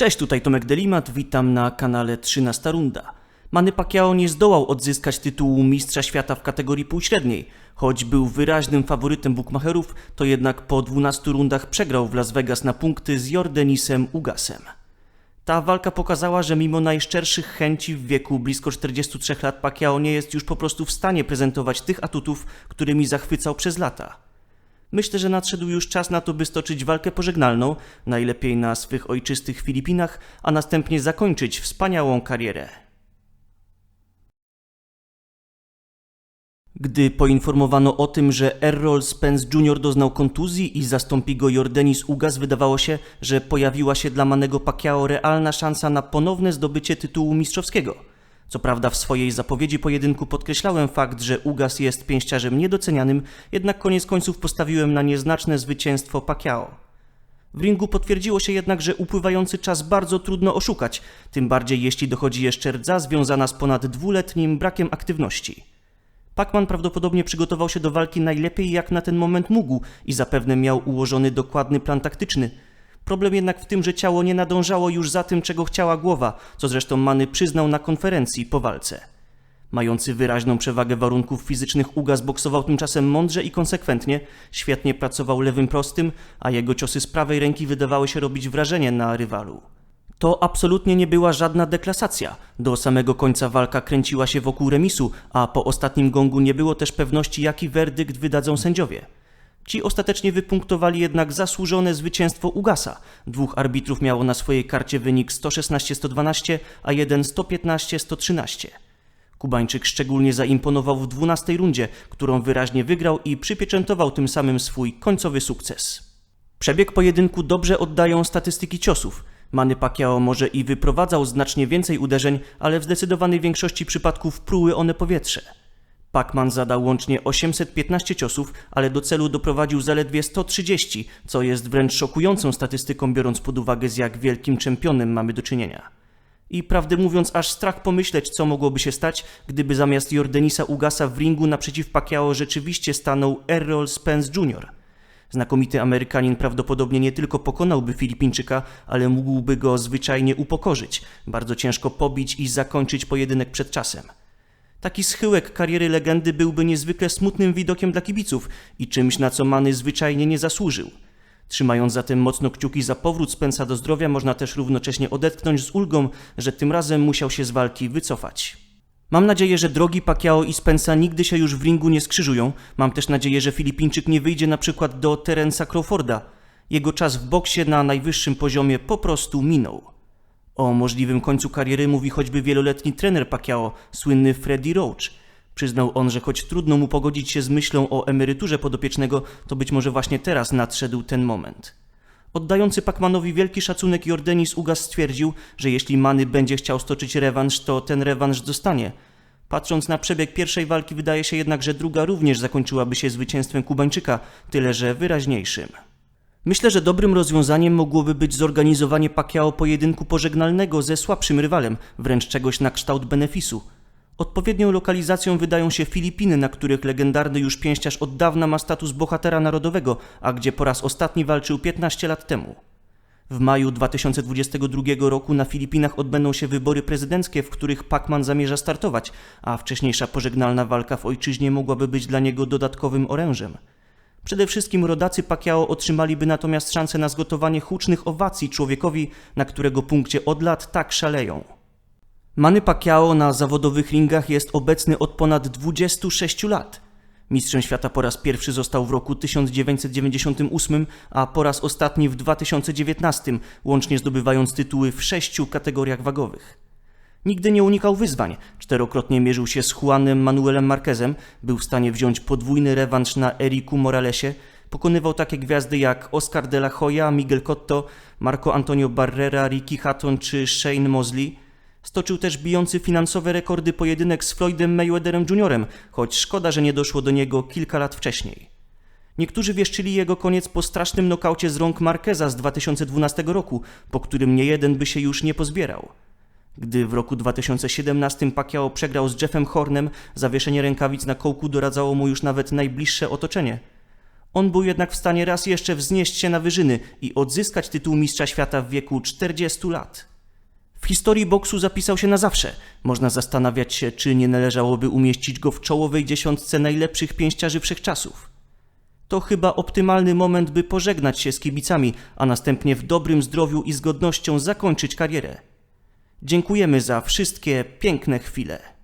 Cześć, tutaj Tomek Delimat, witam na kanale 13 Runda. Manny Pacquiao nie zdołał odzyskać tytułu mistrza świata w kategorii półśredniej. Choć był wyraźnym faworytem bukmacherów, to jednak po 12 rundach przegrał w Las Vegas na punkty z Jordenisem Ugasem. Ta walka pokazała, że mimo najszczerszych chęci w wieku blisko 43 lat Pacquiao nie jest już po prostu w stanie prezentować tych atutów, którymi zachwycał przez lata. Myślę, że nadszedł już czas na to, by stoczyć walkę pożegnalną, najlepiej na swych ojczystych Filipinach, a następnie zakończyć wspaniałą karierę. Gdy poinformowano o tym, że Errol Spence Jr. doznał kontuzji i zastąpi go Jordanis Ugas, wydawało się, że pojawiła się dla Manego Pacquiao realna szansa na ponowne zdobycie tytułu mistrzowskiego. Co prawda w swojej zapowiedzi pojedynku podkreślałem fakt, że Ugas jest pięściarzem niedocenianym, jednak koniec końców postawiłem na nieznaczne zwycięstwo Pacquiao. W ringu potwierdziło się jednak, że upływający czas bardzo trudno oszukać, tym bardziej jeśli dochodzi jeszcze rdza związana z ponad dwuletnim brakiem aktywności. Pacman prawdopodobnie przygotował się do walki najlepiej jak na ten moment mógł i zapewne miał ułożony dokładny plan taktyczny. Problem jednak w tym, że ciało nie nadążało już za tym, czego chciała głowa, co zresztą Many przyznał na konferencji po walce. Mający wyraźną przewagę warunków fizycznych Ugas boksował tymczasem mądrze i konsekwentnie, świetnie pracował lewym prostym, a jego ciosy z prawej ręki wydawały się robić wrażenie na rywalu. To absolutnie nie była żadna deklasacja. Do samego końca walka kręciła się wokół remisu, a po ostatnim gongu nie było też pewności, jaki werdykt wydadzą sędziowie. Ci ostatecznie wypunktowali jednak zasłużone zwycięstwo Ugasa. Dwóch arbitrów miało na swojej karcie wynik 116-112, a jeden 115-113. Kubańczyk szczególnie zaimponował w 12 rundzie, którą wyraźnie wygrał i przypieczętował tym samym swój końcowy sukces. Przebieg pojedynku dobrze oddają statystyki ciosów. Manny Pacquiao może i wyprowadzał znacznie więcej uderzeń, ale w zdecydowanej większości przypadków pruły one powietrze. Pacman zadał łącznie 815 ciosów, ale do celu doprowadził zaledwie 130, co jest wręcz szokującą statystyką, biorąc pod uwagę z jak wielkim czempionem mamy do czynienia. I prawdę mówiąc, aż strach pomyśleć, co mogłoby się stać, gdyby zamiast Jordanisa Ugasa w ringu naprzeciw Pacquiao rzeczywiście stanął Errol Spence Jr. Znakomity Amerykanin prawdopodobnie nie tylko pokonałby Filipińczyka, ale mógłby go zwyczajnie upokorzyć, bardzo ciężko pobić i zakończyć pojedynek przed czasem. Taki schyłek kariery legendy byłby niezwykle smutnym widokiem dla kibiców i czymś, na co Many zwyczajnie nie zasłużył. Trzymając zatem mocno kciuki za powrót Spensa do zdrowia, można też równocześnie odetchnąć z ulgą, że tym razem musiał się z walki wycofać. Mam nadzieję, że drogi Pacquiao i Spensa nigdy się już w ringu nie skrzyżują. Mam też nadzieję, że Filipińczyk nie wyjdzie na przykład do Terensa Crawforda. Jego czas w boksie na najwyższym poziomie po prostu minął. O możliwym końcu kariery mówi choćby wieloletni trener Pacquiao, słynny Freddie Roach. Przyznał on, że choć trudno mu pogodzić się z myślą o emeryturze podopiecznego, to być może właśnie teraz nadszedł ten moment. Oddający Pacmanowi wielki szacunek Jordanis Ugas stwierdził, że jeśli Many będzie chciał stoczyć rewanż, to ten rewanż dostanie. Patrząc na przebieg pierwszej walki, wydaje się jednak, że druga również zakończyłaby się zwycięstwem Kubańczyka, tyle że wyraźniejszym. Myślę, że dobrym rozwiązaniem mogłoby być zorganizowanie Pacquiao pojedynku pożegnalnego ze słabszym rywalem, wręcz czegoś na kształt benefisu. Odpowiednią lokalizacją wydają się Filipiny, na których legendarny już pięściarz od dawna ma status bohatera narodowego, a gdzie po raz ostatni walczył 15 lat temu. W maju 2022 roku na Filipinach odbędą się wybory prezydenckie, w których Pacman zamierza startować, a wcześniejsza pożegnalna walka w ojczyźnie mogłaby być dla niego dodatkowym orężem. Przede wszystkim rodacy Pacquiao otrzymaliby natomiast szansę na zgotowanie hucznych owacji człowiekowi, na którego punkcie od lat tak szaleją. Manny Pacquiao na zawodowych ringach jest obecny od ponad 26 lat. Mistrzem świata po raz pierwszy został w roku 1998, a po raz ostatni w 2019, łącznie zdobywając tytuły w sześciu kategoriach wagowych. Nigdy nie unikał wyzwań. Czterokrotnie mierzył się z Juanem Manuelem Marquezem, był w stanie wziąć podwójny rewanż na Eriku Moralesie, pokonywał takie gwiazdy jak Oscar de la Hoya, Miguel Cotto, Marco Antonio Barrera, Ricky Hatton czy Shane Mosley. Stoczył też bijący finansowe rekordy pojedynek z Floydem Mayweatherem Jr., choć szkoda, że nie doszło do niego kilka lat wcześniej. Niektórzy wieszczyli jego koniec po strasznym nokaucie z rąk Marqueza z 2012 roku, po którym niejeden by się już nie pozbierał. Gdy w roku 2017 Pacquiao przegrał z Jeffem Hornem, zawieszenie rękawic na kołku doradzało mu już nawet najbliższe otoczenie. On był jednak w stanie raz jeszcze wznieść się na wyżyny i odzyskać tytuł mistrza świata w wieku 40 lat. W historii boksu zapisał się na zawsze. Można zastanawiać się, czy nie należałoby umieścić go w czołowej dziesiątce najlepszych pięściarzy wszechczasów. To chyba optymalny moment, by pożegnać się z kibicami, a następnie w dobrym zdrowiu i z godnością zakończyć karierę. Dziękujemy za wszystkie piękne chwile.